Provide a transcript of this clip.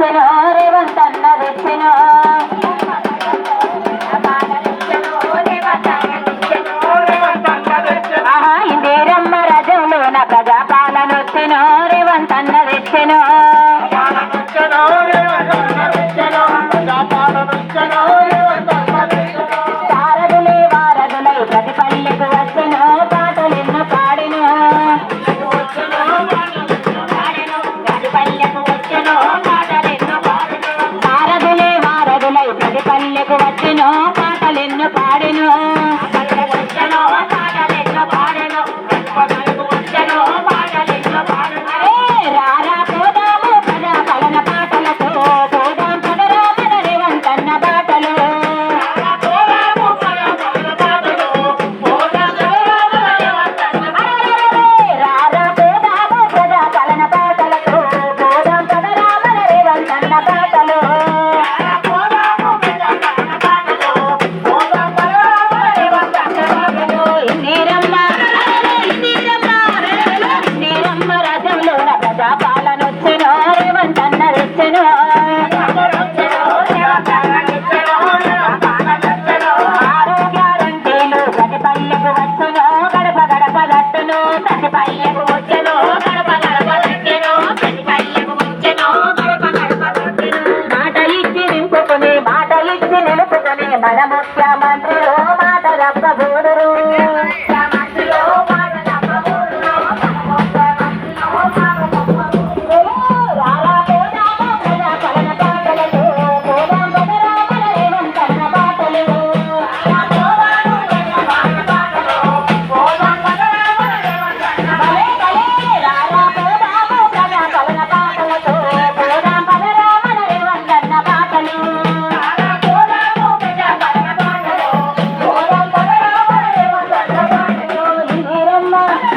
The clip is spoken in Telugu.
తెచ్చెను రేవంతన్న తెచ్చెను ఇందిరమ్మ రజంలో నా ప్రజాపాలన వచ్చెను రేవంతన్న తెచ్చెను నిలుపుకుని మాటలిచ్చి నిలుపుకొని మన ముఖ్యమంత్రి 了。